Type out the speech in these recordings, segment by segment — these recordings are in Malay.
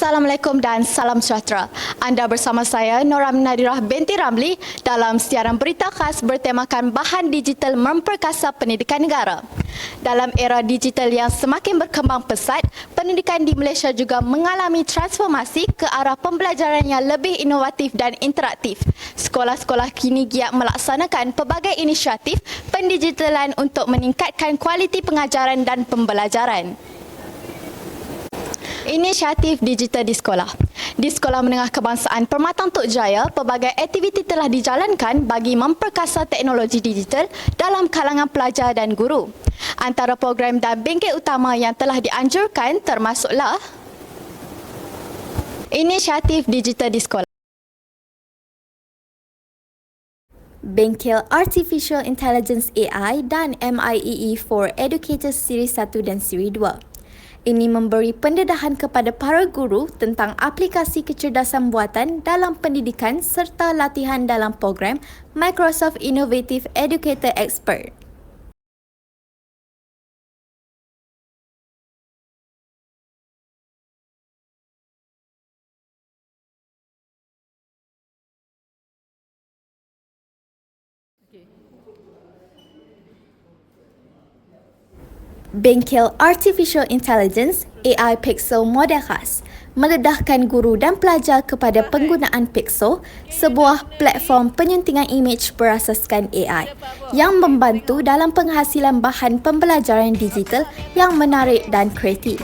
Assalamualaikum dan salam sejahtera. Anda bersama saya Noram Nadirah binti Ramli dalam siaran berita khas bertemakan bahan digital memperkasa pendidikan negara. Dalam era digital yang semakin berkembang pesat, pendidikan di Malaysia juga mengalami transformasi ke arah pembelajaran yang lebih inovatif dan interaktif. Sekolah-sekolah kini giat melaksanakan pelbagai inisiatif pendigitalan untuk meningkatkan kualiti pengajaran dan pembelajaran. Inisiatif digital di sekolah. Di Sekolah Menengah Kebangsaan Permatang Tok Jaya, pelbagai aktiviti telah dijalankan bagi memperkasa teknologi digital dalam kalangan pelajar dan guru. Antara program dan bingkai utama yang telah dianjurkan termasuklah Inisiatif digital di sekolah. Bengkel Artificial Intelligence AI dan MIEE for Educators Siri 1 dan Siri 2. Ini memberi pendedahan kepada para guru tentang aplikasi kecerdasan buatan dalam pendidikan serta latihan dalam program Microsoft Innovative Educator Expert. Bengkel Artificial Intelligence AI Pixel model khas meledahkan guru dan pelajar kepada penggunaan Pixel, sebuah platform penyuntingan imej berasaskan AI yang membantu dalam penghasilan bahan pembelajaran digital yang menarik dan kreatif.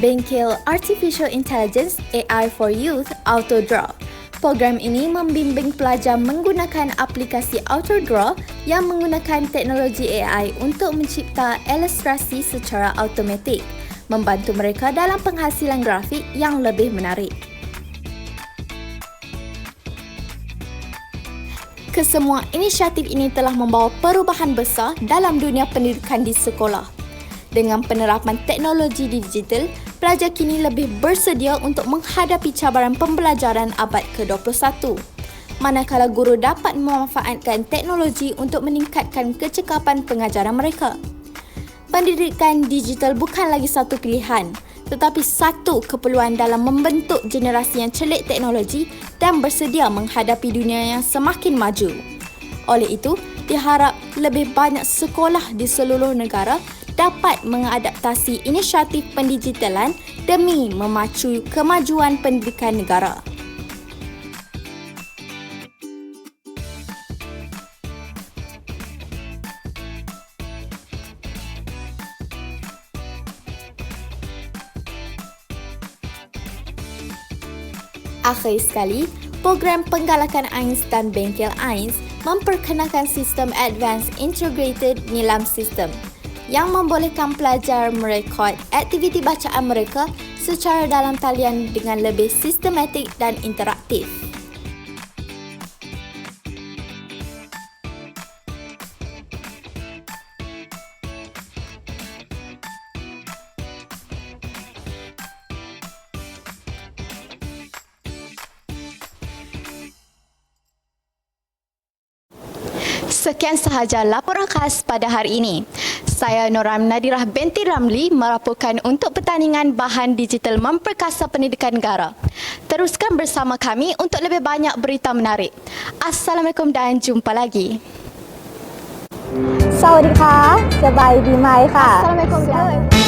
Bengkel Artificial Intelligence AI for Youth AutoDraw. Program ini membimbing pelajar menggunakan aplikasi AutoDraw yang menggunakan teknologi AI untuk mencipta ilustrasi secara automatik, membantu mereka dalam penghasilan grafik yang lebih menarik. Kesemua inisiatif ini telah membawa perubahan besar dalam dunia pendidikan di sekolah. Dengan penerapan teknologi digital, pelajar kini lebih bersedia untuk menghadapi cabaran pembelajaran abad ke-21. Manakala guru dapat memanfaatkan teknologi untuk meningkatkan kecekapan pengajaran mereka. Pendidikan digital bukan lagi satu pilihan, tetapi satu keperluan dalam membentuk generasi yang celik teknologi dan bersedia menghadapi dunia yang semakin maju. Oleh itu, diharap lebih banyak sekolah di seluruh negara dapat mengadaptasi inisiatif pendigitalan demi memacu kemajuan pendidikan negara. Akhir sekali, program penggalakan AINS dan Bengkel AINS memperkenalkan sistem Advanced Integrated Nilam System yang membolehkan pelajar merekod aktiviti bacaan mereka secara dalam talian dengan lebih sistematik dan interaktif. Sekian sahaja laporan khas pada hari ini. Saya Noram Nadirah binti Ramli melaporkan untuk pertandingan bahan digital memperkasa pendidikan negara. Teruskan bersama kami untuk lebih banyak berita menarik. Assalamualaikum dan jumpa lagi. สวัสดีค่ะ สบายดีไหมค่ะ Assalamualaikum.